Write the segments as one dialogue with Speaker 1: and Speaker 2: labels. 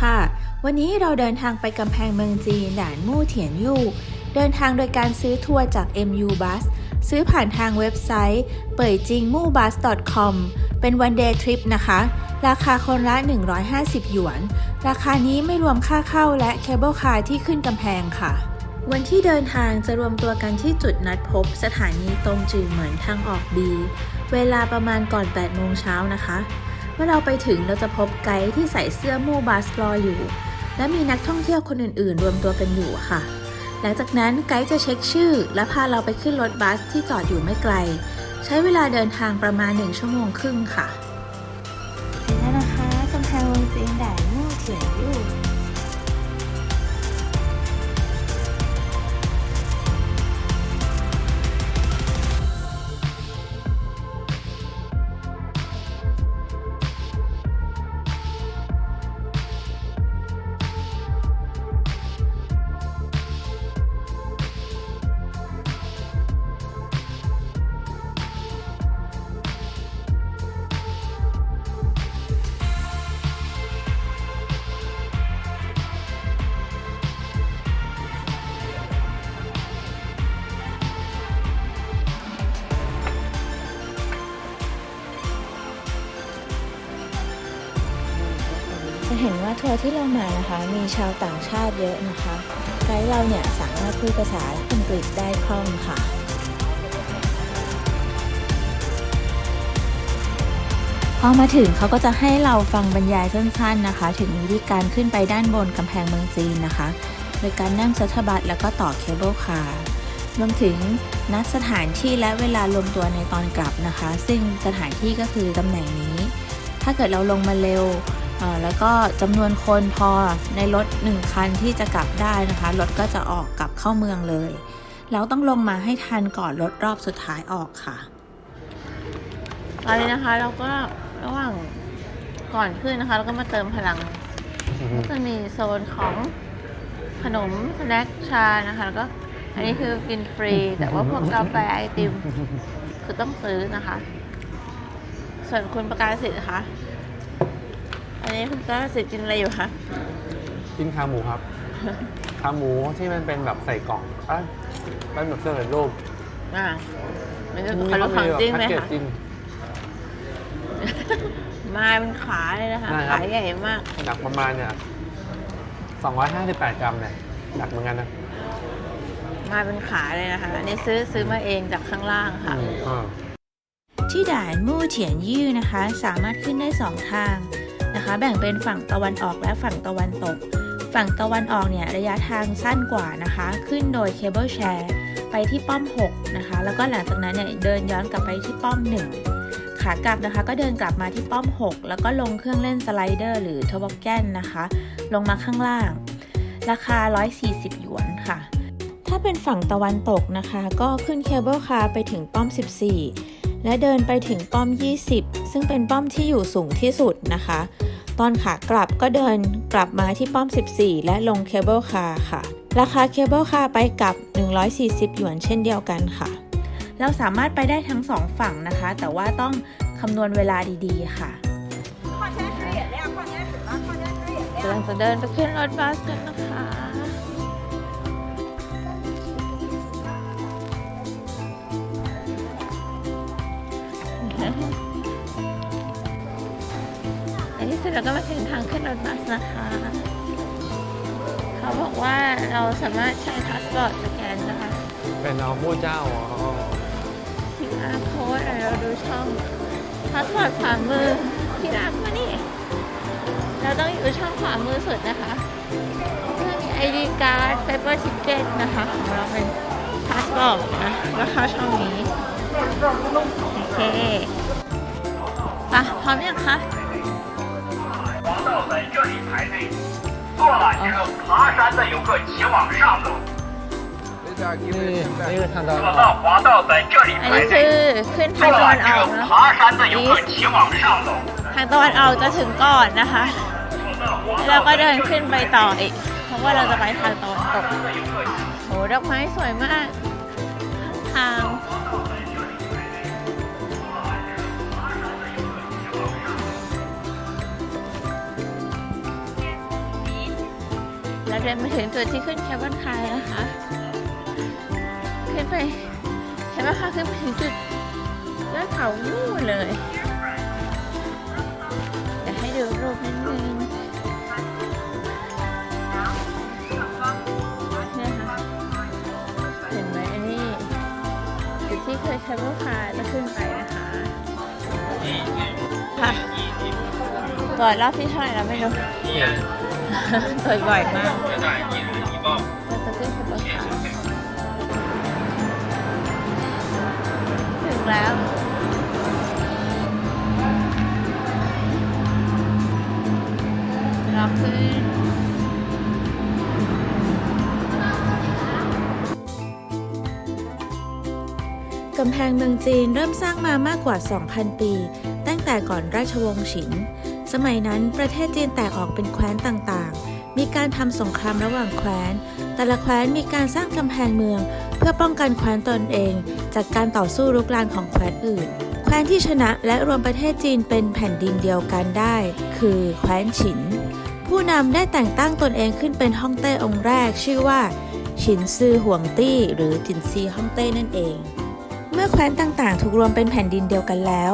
Speaker 1: ค่ะ วันนี้เราเดินทางไปกำแพงเมืองจีนด่านมู่เถียนยู่ เดินทางโดยการซื้อทัวร์จาก MU Bus ซื้อผ่านทางเว็บไซต์ เป่ยจิงมู่บัส .com เป็นวันเดย์ทริปนะคะ ราคาคนละ 150 หยวน ราคานี้ไม่รวมค่าเข้าและเคเบิลคาร์ที่ขึ้นกำแพงค่ะ วันที่เดินทางจะรวมตัวกันที่จุดนัดพบ สถานีตรงจือเหมือนทางออกบี เวลาประมาณก่อน 8 โมงเช้านะคะ มื่อเราไปถึงเราจะพบไกด์ที่ใส่เสื้อมูบาสรออยู่ และมีนักท่องเที่ยวคนอื่นๆ รวมตัวกันอยู่ค่ะ หลังจากนั้นไกด์จะเช็คชื่อ และพาเราไปขึ้นรถบัสที่จอดอยู่ไม่ไกล ใช้เวลาเดินทางประมาณ 1 ชั่วโมงครึ่งค่ะ เห็นว่าทัวร์ที่เรามานะคะ มีชาวต่างชาติเยอะนะคะไกด์เราเนี่ยสามารถพูดภาษาอังกฤษได้คล่องค่ะพอมาถึงเขาก็จะให้เราฟังบรรยายสั้นๆนะคะ ถึงวิธีการขึ้นไปด้านบนกำแพงเมืองจีนนะคะ โดยการนั่งชัตเทอร์บัสแล้วก็ต่อเคเบิลคาร์รวมถึงนัดสถานที่และเวลารวมตัวในตอนกลับนะคะ ซึ่งสถานที่ก็คือตำแหน่งนี้ ถ้าเกิดเราลงมาเร็ว แล้วก็จำนวนคนพอในรถหนึ่งคันที่จะกลับได้นะคะ รถก็จะออกกลับเข้าเมืองเลย แล้วต้องลงมาให้ทันก่อนรถรอบสุดท้ายออกค่ะ
Speaker 2: ตอนนี้นะคะเราก็ระหว่างก่อนขึ้นนะคะ เราก็มาเติมพลังก็จะมีโซนของขนมสแน็คชานะคะ แล้วก็อันนี้คือกินฟรี แต่ว่าพวกกาแฟไอติมคือต้องซื้อนะคะ ส่วนคุณประกาศสิทธิ์นะคะ อันนี้คุณประกาศสิทธิ์กินอะไรอยู่คะ
Speaker 3: กินขาหมูครับ ขาหมูที่มันเป็นแบบใส่กล่องอะเป็นแบบเสื้อรูป
Speaker 2: อ่ามันจะขอรู้ของจริงไหม
Speaker 3: แพ็กเกจ
Speaker 2: คะ
Speaker 3: จริง
Speaker 2: มาเป็นขาเลยนะคะ
Speaker 3: ได้ครับ
Speaker 2: ขาใหญ่มาก
Speaker 3: หนักประมาณเนี่ย258 กรัมเนี่ยหนักเหมือนกันนะ
Speaker 2: มาเป็นขาเลยนะคะ อันนี้ซื้อซื้อมาเองจากข้างล่างค่ะ
Speaker 3: อืมอ่า
Speaker 1: ที่ด่านมู่เถียนยี่นะคะ สามารถขึ้นได้ 2 ทาง นะคะ แบ่งเป็นฝั่งตะวันออกและฝั่งตะวันตก ฝั่งตะวันออกเนี่ยระยะทางสั้นกว่านะคะ ขึ้นโดยเคเบิลแชร์ไปที่ป้อม 6 นะคะ แล้วก็หลังจากนั้นเนี่ยเดินย้อนกลับไปที่ป้อม 1 ขากลับนะคะก็เดินกลับมาที่ป้อม 6 แล้วก็ลงเครื่องเล่นสไลเดอร์หรือทบแกนนะคะ ลงมาข้างล่าง ราคา 140 หยวนค่ะ ถ้าเป็นฝั่งตะวันตกนะคะ ก็ขึ้นเคเบิลคาร์ไปถึงป้อม 14 และเดินไปถึงป้อม 20 ซึ่งเป็นป้อมที่อยู่สูงที่สุดนะคะ ตอนขากลับก็เดินกลับมาที่ป้อม 14 และลงเคเบิลคาร์ค่ะ ราคาเคเบิลคาร์ไปกลับ 140 หยวนเช่นเดียวกันค่ะ เราสามารถไปได้ทั้งสองฝั่งนะคะ แต่ว่าต้องคำนวณเวลาดีๆค่ะ
Speaker 2: กำลังจะเดินไปขึ้นรถบัสกันนะคะ ร็จแล้วก็มาถึงทางขึ้นรถบัสนะคะ เขาบอกว่าเราสามารถใช้พาสปอร์ตสแกนนะคะ
Speaker 3: เป็นเอาผู้เจ้าอ๋อ
Speaker 2: QR code อะไรเราดูช่องพาสปอร์ตขวามือที่รักมานี่ เราต้องอยู่ช่องขวามือสุดนะคะเพื่อมี ID card paper ticket นะคะของเราเป็นพาสปอร์ตนะแล้วเข้าช่องนี้ โอเคไปะพร้อมยังคะ
Speaker 4: 黄道在这里排队，坐缆车爬山的游客请往上走。
Speaker 3: นี่นี่คือทางตะวัน
Speaker 4: 坐
Speaker 3: อ
Speaker 4: 到
Speaker 3: อก
Speaker 4: 黄道在这里
Speaker 2: อัน
Speaker 4: 排
Speaker 2: นี้คื
Speaker 4: 队，
Speaker 2: อขึ้น
Speaker 4: 坐
Speaker 2: ทางตะวัน
Speaker 4: 缆
Speaker 2: ออก
Speaker 4: 车
Speaker 2: นะ
Speaker 4: 爬山的游客请往上走。
Speaker 2: ทางตะวันออกจะถึงก่อนนะคะ แล้วก็เดินขึ้นไปต่ออีก เพราะว่าเราจะไปทางตะวันตก โหดอกไม้สวยมาก ทาง เราเดินมาถึงจุดที่ขึ้นแคบอนคายแล้วนะคะ ขึ้นไปแคบอนคายขึ้นไปถึงจุดยอดเขานู่นเลยเดี๋ยวให้ดูรูปนิดนึงเนี่ยค่ะเห็นไหมอันนี้จุดที่เคยแคบอนคายจะขึ้นไปนะคะค่ะตรวจรอบที่เท่าไหร่แล้วไม่รู้ ตรวจบ่อยมากเราจะขึ้นขบวนขาถึงแล้วเราขึ้น
Speaker 1: กำแพงเมืองจีนเริ่มสร้างมามากกว่า 2,000 ปี ตั้งแต่ก่อนราชวงศ์ฉิน สมัยนั้นประเทศจีนแตกออกเป็นแคว้นต่างๆ มีการทำสงครามระหว่างแคว้น แต่ละแคว้นมีการสร้างกำแพงเมือง เพื่อป้องกันแคว้นตนเอง จากการต่อสู้รุกรานของแคว้นอื่น แคว้นที่ชนะและรวมประเทศจีนเป็นแผ่นดินเดียวกันได้ คือแคว้นฉิน ผู้นำได้แต่งตั้งตนเองขึ้นเป็นฮ่องเต้องค์แรก ชื่อว่าฉินซือห่วงตี้ หรือจินซีฮ่องเต้นั่นเอง เมื่อแคว้นต่างๆ ถูกรวมเป็นแผ่นดินเดียวกันแล้ว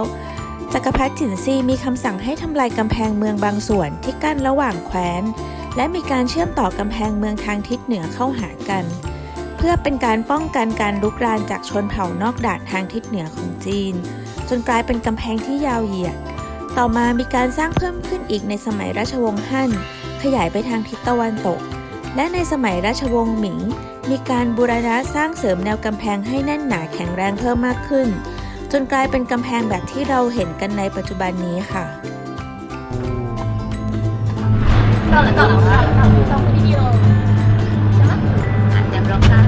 Speaker 1: จักรพรรดิจินซีมีคำสั่งให้ทำลายกำแพงเมืองบางส่วนที่กั้นระหว่างแคว้น และมีการเชื่อมต่อกำแพงเมืองทางทิศเหนือเข้าหากัน เพื่อเป็นการป้องกันการลุกรานจากชนเผ่านอกด่านทางทิศเหนือของจีน จนกลายเป็นกำแพงที่ยาวเหยียด ต่อมามีการสร้างเพิ่มขึ้นอีกในสมัยราชวงศ์ฮั่นขยายไปทางทิศตะวันตก และในสมัยราชวงศ์หมิง มีการบูรณะสร้างเสริมแนวกำแพงให้แน่นหนาแข็งแรงเพิ่มมากขึ้น จนกลายเป็นกำแพงแบบที่เราเห็นกันในปัจจุบันนี้ค่ะ
Speaker 2: ก่อนแล้วก่อนแล้วค่ะต้องวิดีโอใช่ไหมอะเดี๋ยวบล็อกตา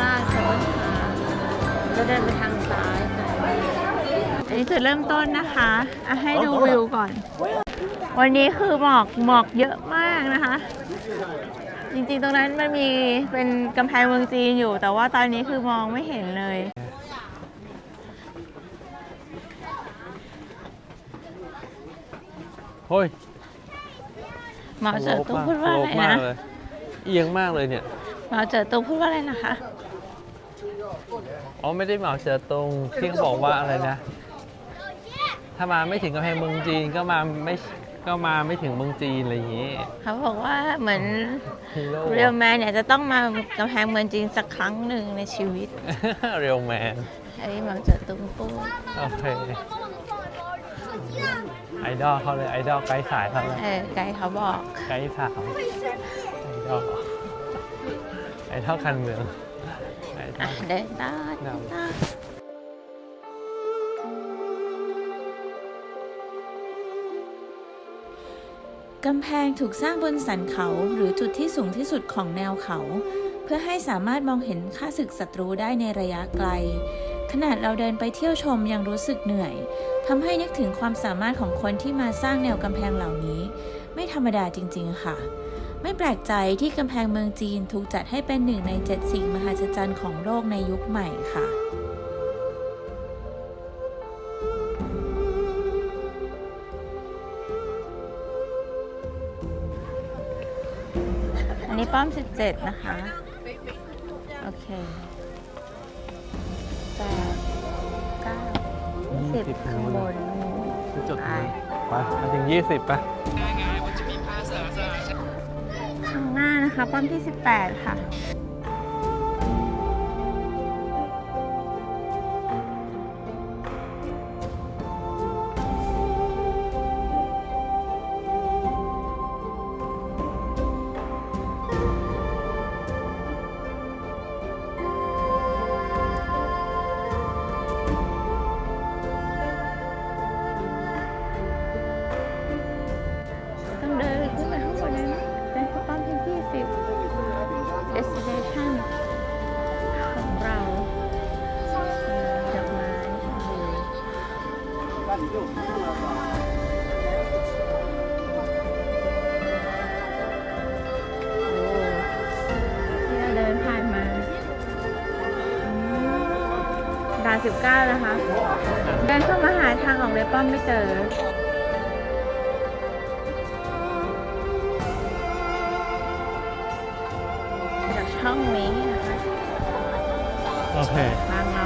Speaker 2: ล่าสวัสดีคะเราเดินไปทางซ้ายอันนี้จุดเริ่มต้นนะคะให้ดูวิวก่อน วันนี้คือหมอกหมอกเยอะมากนะคะ จริงๆตรงนั้นมันมีเป็นกำแพงเมืองจีนอยู่ แต่ว่าตอนนี้คือมองไม่เห็นเลย
Speaker 3: เฮ้ย
Speaker 2: หมอเจอตุ้งพูดว่าอะไร
Speaker 3: โลภมาก
Speaker 2: นะ
Speaker 3: เลยเอียงมากเลยเนี่ย
Speaker 2: หมอเจอตุ้งพูดว่าอะไรนะคะ
Speaker 3: อ๋อไม่ได้เหมาเสือตรงที่เขาบอกว่าอะไรนะ ถ้ามาไม่ถึงกำแพงเมืองจีนก็มาไม่ก็มาไม่ถึงเมืองจีนอะไรอย่างงี้
Speaker 2: เขาบอกว่าเหมือน
Speaker 3: ฮีโร่
Speaker 2: เรียลแมนเนี่ยจะต้องมากำแพงเมืองจีนสักครั้งหนึ่งในชีวิต
Speaker 3: เรียลแมน
Speaker 2: ไอ้หมอเจอตุ้งปูด
Speaker 3: โอเค ไอดอลเขาเลยไอดอลไกด์สายเขาเลย
Speaker 2: เออไกด์เขาบอก
Speaker 3: ไกด์สาวไอดอลไอดอลคันเมืองไอดอ
Speaker 2: อะ
Speaker 3: ล
Speaker 2: เดินต่อเดินต่อ
Speaker 1: กำแพงถูกสร้างบนสันเขาหรือจุดที่สูงที่สุดของแนวเขา เพื่อให้สามารถมองเห็นข้าศึกศัตรูได้ในระยะไกล ขนาดเราเดินไปเที่ยวชมยังรู้สึกเหนื่อยทำให้นึกถึงความสามารถของคนที่มาสร้างแนวกำแพงเหล่านี้ ไม่ธรรมดาจริง ๆ ค่ะ ไม่แปลกใจที่กำแพงเมืองจีนถูกจัดให้เป็นหนึ่งในเจ็ดสิ่งมหัศจรรย์ของโลกในยุคใหม่ค่ะ
Speaker 2: อันนี้ป้อม 17 นะคะ โอเค แปดเก้าสิบข้างบน
Speaker 3: จุด
Speaker 2: ไป
Speaker 3: นี้ไปมาถึง 20ปะ
Speaker 2: ข้างหน้านะคะป้อมที่ 18 ค่ะ destination ของเราดอกไม้โอ้ที่เราเดินผ่านมาด่าน19 นะคะ เดินเข้ามาหาทางออกในป้อมไม่เจอ ห้องนี้นะคะ
Speaker 3: โอเค
Speaker 2: ทางเรา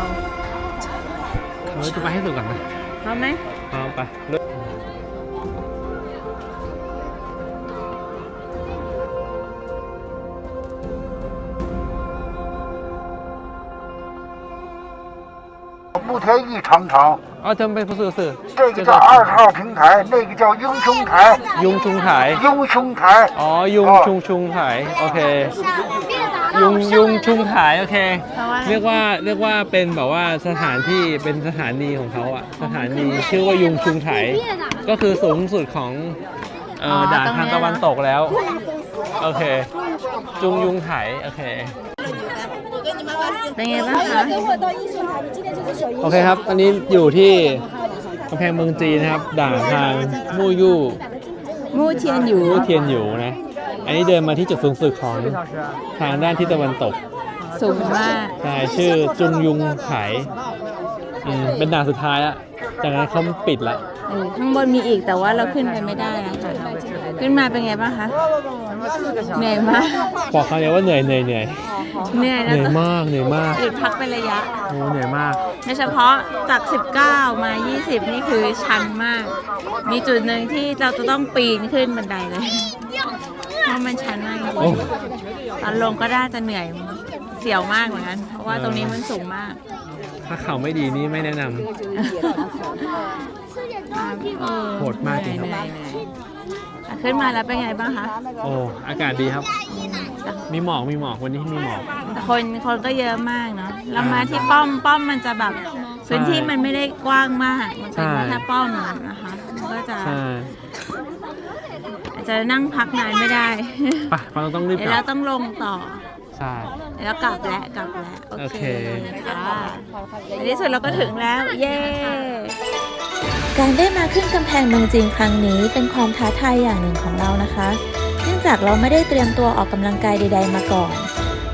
Speaker 3: เราจะไปให้สุดก่อนนะ
Speaker 2: พร้อมไหม
Speaker 3: เอาไป
Speaker 5: 慕田峪长城，
Speaker 3: เอาเธอไปสื่อสื่อ
Speaker 5: 这个叫二号平台，那个叫英雄台，
Speaker 3: ยุงชุงถ่าย
Speaker 5: 英雄台。
Speaker 3: อ๋อ ยุงชุงชุงถ่ายโอเคยุงยุงชุงถ่ายโอเค
Speaker 2: เพราะว่าอะไร
Speaker 3: เรียกว่าเรียกว่าเป็นแบบว่าสถานที่เป็นสถานีของเขาอะสถานีชื่อว่ายุงชุงไถก็คือสูงสุดของเอ่ออ
Speaker 2: อ
Speaker 3: ด่าน
Speaker 2: ตรงเนี้
Speaker 3: ทาง
Speaker 2: ย
Speaker 3: ตะวันตกแล้วโอเค จุงยุงไถโอเค
Speaker 2: เป็นไงบ้างคะ
Speaker 3: โอเคครับอันนี้อยู่ที่กำแพงเมืองจีนนะครับ ด่านทางมู่ยู่
Speaker 2: มู่เทียนอยู่
Speaker 3: มู่เทียนอยู่นะ อันนี้เดินมาที่จุดสูงสุดของทางด้านทิศตะวันตก
Speaker 2: สูงมาก
Speaker 3: ใช่ชื่อจุงยุงไถอืมเป็นด่านสุดท้ายอะจากนั้นเขาปิดละ
Speaker 2: เออข้างบนมีอีกแต่ว่าเราขึ้นไปไม่ได้นะคะขึ้นมาเป็นไงบ้างคะเหนื่อยมาก
Speaker 3: บอกเขาเลยว่าเหนื่อยเหนื่อยเหนื่อย
Speaker 2: เหนื่อย
Speaker 3: เห
Speaker 2: แล้ว
Speaker 3: นื่อย
Speaker 2: ก็
Speaker 3: มากเหนื่อยมาก
Speaker 2: หยุดพักเป็นระยะ
Speaker 3: โอ้เหนื่อยมาก
Speaker 2: โดยเฉพาะจาก 19 มา 20 นี่คือชันมาก มีจุดหนึ่งที่เราจะต้องปีนขึ้นบันไดเลย เพราะมันชันมากจ
Speaker 3: โอ้
Speaker 2: ริงๆตอนลงก็ได้จะเหนื่อยเสียวมากเหมือนกัน เพราะว่าตรงนี้มันสูงมาก
Speaker 3: ถ้าเข่าไม่ดีนี่ไม่แนะนำ
Speaker 2: เออ
Speaker 3: โหดมากจริงครับ
Speaker 2: เหนื่อยเหนื่อยอะขึ้นมาแล้วเป็นไงบ้างคะ
Speaker 3: โอ้ อากาศดีครับ มีหมอกมีหมอกวันนี้มีหมอก
Speaker 2: แต่คนคนก็เยอะมากเนาะเรามาที่ป้อมป้อมมันจะแบบพื้นที่มันไม่ได้กว้างมาก มันเป็น
Speaker 3: ใช่
Speaker 2: แค่ป้อมนะคะมันก็จะ
Speaker 3: ใช่
Speaker 2: อาจจะนั่งพักนานไม่ได้
Speaker 3: ไปเราต้องรีบ
Speaker 2: เดี๋ย
Speaker 3: ก
Speaker 2: ว
Speaker 3: ลั
Speaker 2: เรา
Speaker 3: บ
Speaker 2: ต้องลงต่อ
Speaker 3: ใช่
Speaker 2: เดี๋ยวเรากลับแล้วกลับแล้วโอ
Speaker 3: โอ
Speaker 2: เค
Speaker 3: เค
Speaker 2: ค่ะในที่สุดเราก็ถึงแล้ว เย้
Speaker 1: การได้มาขึ้นกำแพงเมืองจีนครั้งนี้เป็นความท้าทายอย่างหนึ่งของเรานะคะ เนื่องจากเราไม่ได้เตรียมตัวออกกำลังกายใด ๆ มาก่อน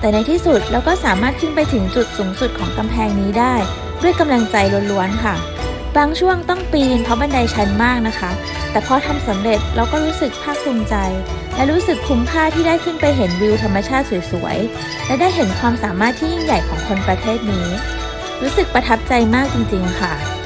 Speaker 1: แต่ในที่สุดเราก็สามารถขึ้นไปถึงจุดสูงสุดของกำแพงนี้ได้ ด้วยกำลังใจล้วนๆค่ะ บางช่วงต้องปีนเพราะบันไดชันมากนะคะ แต่พอทำสำเร็จเราก็รู้สึกภาคภูมิใจ และรู้สึกคุ้มค่าที่ได้ขึ้นไปเห็นวิวธรรมชาติสวยๆ และได้เห็นความสามารถที่ยิ่งใหญ่ของคนประเทศนี้ รู้สึกประทับใจมากจริงๆค่ะ